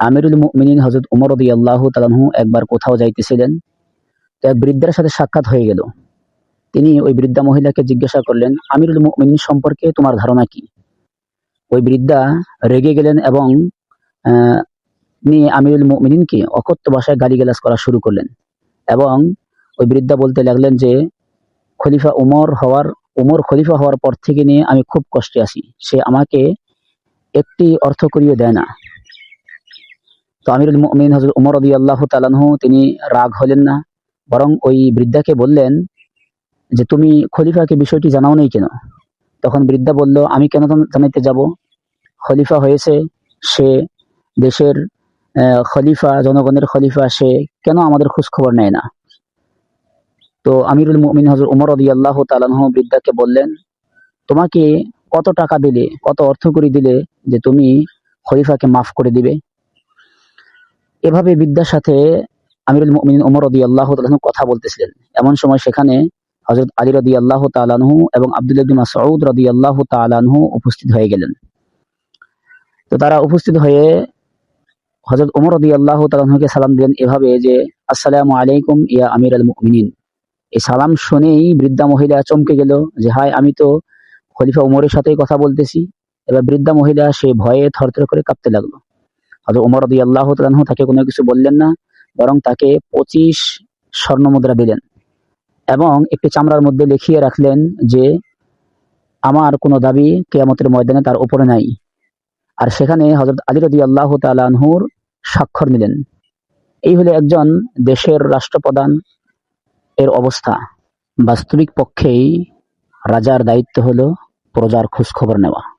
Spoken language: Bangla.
আমিরুল মুমিনিন হজরত উমর রদি আল্লাহ তালাহু একবার কোথাও যাইতেছিলেন, তো এক বৃদ্ধার সাথে সাক্ষাৎ হয়ে গেল। তিনি ওই বৃদ্ধা মহিলাকে জিজ্ঞাসা করলেন, আমিরুল মুমিনিন সম্পর্কে তোমার ধারণা কি? ওই বৃদ্ধা রেগে গেলেন এবং নিয়ে আমিরুল মুমিনিনকে অকথ্য ভাষায় গালিগালাজ করা শুরু করলেন এবং ওই বৃদ্ধা বলতে লাগলেন যে, খলিফা উমর হওয়ার, উমর খলিফা হওয়ার পর থেকে নিয়ে আমি খুব কষ্টে আছি। সে আমাকে একটি অর্থ করিয়ে দেয় না। তো আমিরুল মুমিন হজরত উমর রদি আল্লাহ তালানহু তিনি রাগ হলেন না, বরং ওই বৃদ্ধাকে বললেন যে, তুমি খলিফাকে বিষয়টি জানাও নেই কেন? তখন বৃদ্ধা বলল, আমি কেন জানাইতে যাব? খলিফা হয়েছে, সে দেশের খলিফা, জনগণের খলিফা, সে কেন আমাদের খোঁজ খবর নেয় না? তো আমিরুল মুমিন হজর উমর রদি আল্লাহ তালানহু বৃদ্ধাকে বললেন, তোমাকে কত টাকা দিলে, কত অর্থ করে দিলে যে তুমি খলিফাকে মাফ করে দিবে? এভাবে বিদ্যার সাথে আমিরুল মুমিনিন ওমর রদি আল্লাহ তালাহু কথা বলতেছিলেন। এমন সময় সেখানে হজরত আলী রদি আল্লাহ তালানহু এবং আব্দুল ইবনে মাসউদ রদি আল্লাহ তালানহু উপস্থিত হয়ে গেলেন। তো তারা উপস্থিত হয়ে হজরত ওমর রদি আল্লাহ তালাহুকে সালাম দিলেন এভাবে যে, আসসালামু আলাইকুম ইয়া আমির আল মুমিনিন। এই সালাম শুনেই বৃদ্ধা মহিলা চমকে গেল যে হাই আমি তো খলিফা উমরের সাথেই কথা বলতেছি। এবার বৃদ্ধা মহিলা সে ভয়ে থরথর করে কাঁপতে লাগল। হয়তো উমর রদি আল্লাহ তালাহু তাকে কোনো কিছু বললেন না, বরং তাকে পঁচিশ স্বর্ণ মুদ্রা দিলেন এবং একটি চামড়ার মধ্যে লিখিয়ে রাখলেন যে, আমার কোনো দাবি কেয়ামতের ময়দানে তার উপরে নাই। আর সেখানে হজরত আলী রদি আল্লাহ তালাহুর স্বাক্ষর নিলেন। এই হলো একজন দেশের রাষ্ট্রপ্রধান এর অবস্থা। বাস্তবিক পক্ষেই রাজার দায়িত্ব হলো প্রজার খোঁজখবর নেওয়া।